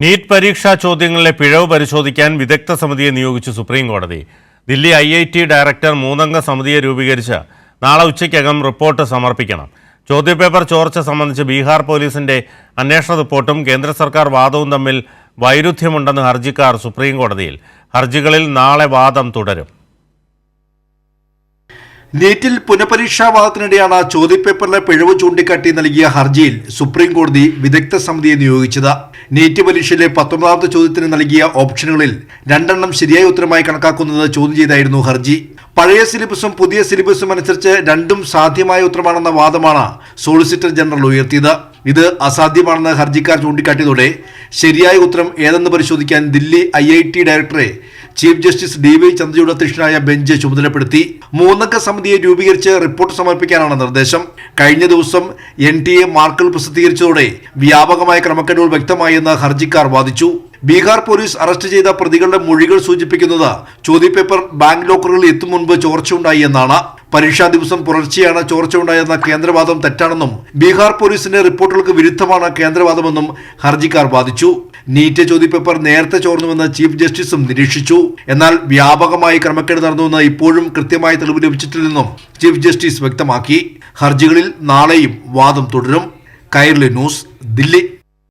NEET പരീക്ഷാ ചോദ്യങ്ങളിലെ പിഴവ് പരിശോധിക്കാൻ വിദഗ്ധ സമിതിയെ നിയോഗിച്ചു സുപ്രീം കോടതി. Delhi I I T director മൂന്നംഗ സമിതിയെ രൂപീകരിച്ച് നാളെ ഉച്ചയ്ക്കകം റിപ്പോർട്ട് സമർപ്പിക്കണം. ചോദ്യപേപ്പർ ചോർച്ച സംബന്ധിച്ച് ബീഹാർ പോലീസിന്റെ അന്വേഷണ റിപ്പോർട്ടും കേന്ദ്ര സർക്കാർ വാദവും തമ്മിൽ വൈരുദ്ധ്യമുണ്ടെന്ന് ഹർജിക്കാർ സുപ്രീം കോടതിയിൽ. ഹർജികളിൽ നാളെ വാദം തുടരും. നീറ്റിൽ പുനഃപരീക്ഷാ വാദത്തിനിടെയാണ് ചോദ്യപേപ്പറിലെ പിഴവ് ചൂണ്ടിക്കാട്ടി നൽകിയ ഹർജിയിൽ സുപ്രീം കോടതി വിദഗ്ധ സമിതിയെ നിയോഗിച്ചത്. നീറ്റ് പരീക്ഷയിലെ പത്തൊമ്പതാമത്തെ ചോദ്യത്തിന് നൽകിയ ഓപ്ഷനുകളിൽ രണ്ടെണ്ണം ശരിയായ ഉത്തരമായി കണക്കാക്കുന്നത് ചോദ്യം ചെയ്തായിരുന്നു ഹർജി. പഴയ സിലബസും പുതിയ സിലബസും അനുസരിച്ച് രണ്ടും സാധ്യമായ ഉത്തരമാണെന്ന വാദമാണ് സോളിസിറ്റർ ജനറൽ ഉയർത്തിയത്. ഇത് അസാധ്യമാണെന്ന് ഹർജിക്കാർ ചൂണ്ടിക്കാട്ടിയതോടെ ശരിയായ ഉത്തരം ഏതെന്ന് പരിശോധിക്കാൻ ദില്ലി ഐ ഐ ടി ഡയറക്ടറെ chief justice D Y Chandrachud അധ്യക്ഷനായ ബെഞ്ച് ചുമതലപ്പെടുത്തി. മൂന്നംഗ സമിതിയെ രൂപീകരിച്ച് റിപ്പോർട്ട് സമർപ്പിക്കാനാണ് നിർദ്ദേശം. കഴിഞ്ഞ ദിവസം എൻ ടി എ മാർക്കുകൾ പ്രസിദ്ധീകരിച്ചതോടെ വ്യാപകമായ ക്രമക്കേടുകൾ വ്യക്തമായെന്ന് ഹർജിക്കാർ വാദിച്ചു. ബീഹാർ പോലീസ് അറസ്റ്റ് ചെയ്ത പ്രതികളുടെ മൊഴികൾ സൂചിപ്പിക്കുന്നത് ചോദ്യപേപ്പർ ബാങ്ക് ലോക്കറുകളിൽ എത്തും മുൻപ് ചോർച്ചയുണ്ടായി എന്നാണ്. പരീക്ഷാ ദിവസം പുലർച്ചെയാണ് ചോർച്ച ഉണ്ടായതെന്ന കേന്ദ്രവാദം തെറ്റാണെന്നും ബീഹാർ പോലീസിന്റെ റിപ്പോർട്ടുകൾക്ക് വിരുദ്ധമാണ് കേന്ദ്രവാദമെന്നും ഹർജിക്കാർ വാദിച്ചു. നീറ്റ് ചോദ്യപേപ്പർ നേരത്തെ ചോർന്നുവെന്ന് ചീഫ് ജസ്റ്റിസും നിരീക്ഷിച്ചു. എന്നാൽ വ്യാപകമായി ക്രമക്കേട് നടന്നുവെന്ന് ഇപ്പോഴും കൃത്യമായ തെളിവ് ലഭിച്ചിട്ടില്ലെന്നും ചീഫ് ജസ്റ്റിസ് വ്യക്തമാക്കി. ഹർജികളിൽ നാളെയും വാദം തുടരും. കൈർലി ന്യൂസ് ദില്ലി.